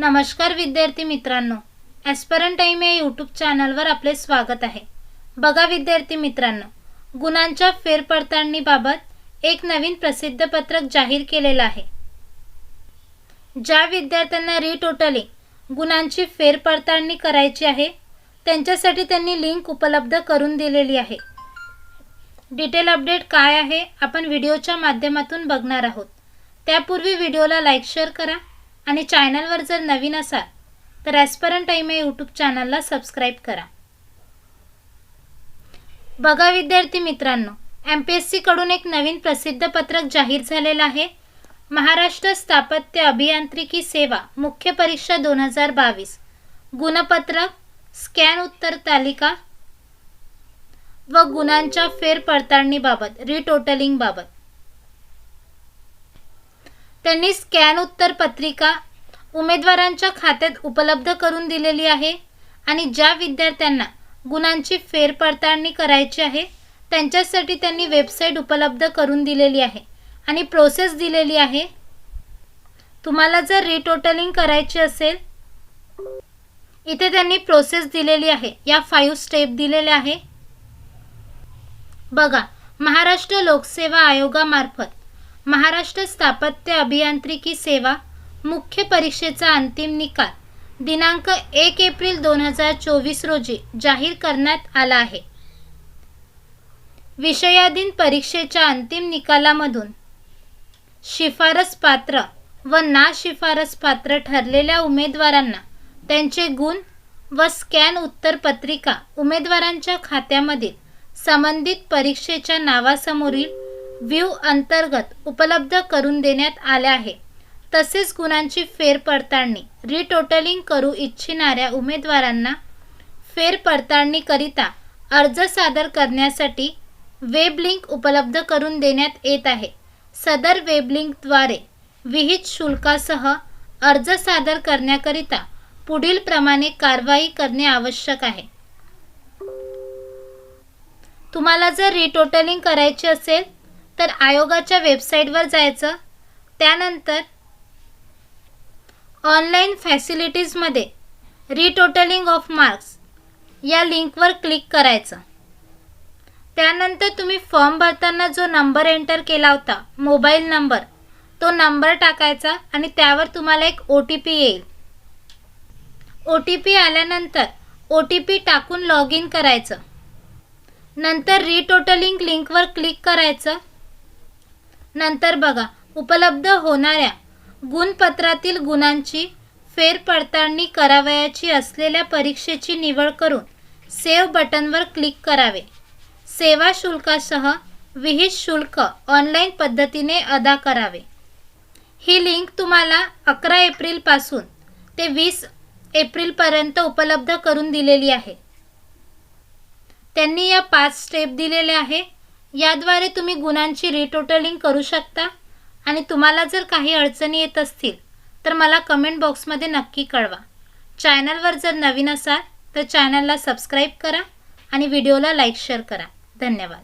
नमस्कार विद्यार्थी मित्रांनो. ॲस्परन टाईम या यूट्यूब चॅनलवर आपले स्वागत आहे. बघा विद्यार्थी मित्रांनो गुणांच्या फेरपडताळणीबाबत एक नवीन प्रसिद्ध पत्रक जाहीर केलेलं आहे. ज्या विद्यार्थ्यांना रिटोटली गुणांची फेरपडताळणी करायची आहे त्यांच्यासाठी त्यांनी लिंक उपलब्ध करून दिलेली आहे. डिटेल अपडेट काय आहे आपण व्हिडिओच्या माध्यमातून बघणार आहोत. त्यापूर्वी व्हिडिओला लाईक शेअर करा. आणि चॅनलवर जर नवीन असाल तर ॲस्परंट टाईम या यूट्यूब चॅनलला सबस्क्राईब करा. बघा विद्यार्थी मित्रांनो एम पी एस सीकडून एक नवीन प्रसिद्ध पत्रक जाहीर झालेलं आहे. महाराष्ट्र स्थापत्य अभियांत्रिकी सेवा मुख्य परीक्षा दोन हजार बावीस. गुणपत्रक स्कॅन उत्तर तालिका व गुणांच्या फेरपडताळणीबाबत रिटोटलिंगबाबत त्यांनी स्कॅन उत्तर पत्रिका उमेदवारांच्या खात्यात उपलब्ध करून दिलेली आहे आणि ज्या विद्यार्थ्यांना गुणांची फेरपडताळणी करायची आहे त्यांच्यासाठी त्यांनी वेबसाईट उपलब्ध करून दिलेली आहे आणि प्रोसेस दिलेली आहे. तुम्हाला जर रिटोटलिंग करायची असेल इथे त्यांनी प्रोसेस दिलेली आहे. या फाईव्ह स्टेप दिलेल्या आहे. बघा महाराष्ट्र लोकसेवा आयोगामार्फत महाराष्ट्र स्थापत्य अभियांत्रिकी सेवा मुख्य परीक्षेचा अंतिम निकाल दिनांक एक एप्रिल दोन हजार चोवीस रोजी जाहीर करण्यात आला आहे. विषयाधीन परीक्षेच्या अंतिम निकालामधून शिफारस पात्र व ना शिफारस पात्र ठरलेल्या उमेदवारांना त्यांचे गुण व स्कॅन उत्तरपत्रिका उमेदवारांच्या खात्यामधील संबंधित परीक्षेच्या नावासमोरील व्ह्यू अंतर्गत उपलब्ध करून देण्यात आल्या आहे. तसेच गुणांची फेरपडताळणी रिटोटलिंग करू इच्छिणाऱ्या उमेदवारांना फेरपडताळणीकरिता अर्ज सादर करण्यासाठी वेब लिंक उपलब्ध करून देण्यात येत आहे. सदर वेब लिंकद्वारे विहित शुल्कासह अर्ज सादर करण्याकरिता पुढील प्रमाणे कारवाई करणे आवश्यक आहे. तुम्हाला जर रिटोटलिंग करायची असेल तर आयोगाच्या वेबसाईटवर जायचं. त्यानंतर ऑनलाईन फॅसिलिटीजमध्ये रिटोटलिंग ऑफ मार्क्स या लिंकवर क्लिक करायचं. त्यानंतर तुम्ही फॉर्म भरताना जो नंबर एंटर केला होता मोबाईल नंबर तो नंबर टाकायचा आणि त्यावर तुम्हाला एक ओ टी पी येईल. ओ टी पी आल्यानंतर ओ टी पी टाकून लॉग इन करायचं. नंतर रिटोटलिंग लिंकवर क्लिक करायचं. नंतर बघा उपलब्ध होणाऱ्या गुणपत्रातील गुणांची फेरपडताळणी करावयाची असलेल्या परीक्षेची निवड करून सेव्ह बटनवर क्लिक करावे. सेवा शुल्कासह विहित शुल्क ऑनलाईन पद्धतीने अदा करावे. ही लिंक तुम्हाला अकरा एप्रिलपासून ते वीस एप्रिलपर्यंत उपलब्ध करून दिलेली आहे. त्यांनी या पाच स्टेप दिलेल्या आहे. याद्वारे तुम्ही गुणांची रिटोटलिंग करू शकता. आणि तुम्हाला जर काही अडचणी येत असतील तर मला कमेंट बॉक्समध्ये नक्की कळवा. चॅनलवर जर नवीन असाल तर चॅनलला सबस्क्राईब करा आणि व्हिडिओला लाईक शेअर करा. धन्यवाद.